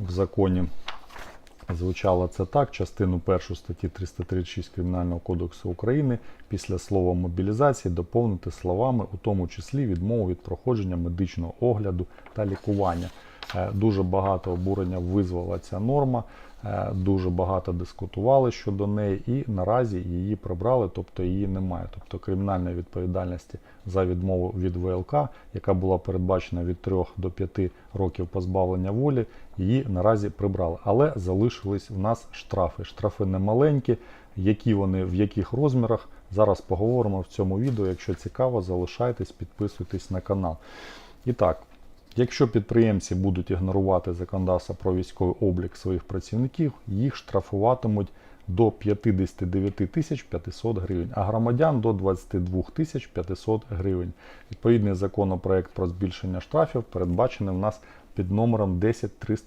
в законі звучало це так: частину 1 статті 336 Кримінального кодексу України після слова мобілізації доповнити словами, у тому числі відмову від проходження медичного огляду та лікування. Е, Дуже багато обурення визвала ця норма, е, дуже багато дискутували щодо неї, і наразі її прибрали, тобто її немає. Тобто кримінальної відповідальності за відмову від ВЛК, яка була передбачена від 3 до 5 років позбавлення волі, її наразі прибрали. Але залишились в нас штрафи. Штрафи немаленькі. Які вони в яких розмірах? Зараз поговоримо в цьому відео. Якщо цікаво, залишайтесь, підписуйтесь на канал. І так, Якщо підприємці будуть ігнорувати законодавство про військовий облік своїх працівників, їх штрафуватимуть до 59 тисяч 500 гривень, а громадян до 22 тисяч 500 гривень. Відповідний законопроект про збільшення штрафів передбачений в нас під номером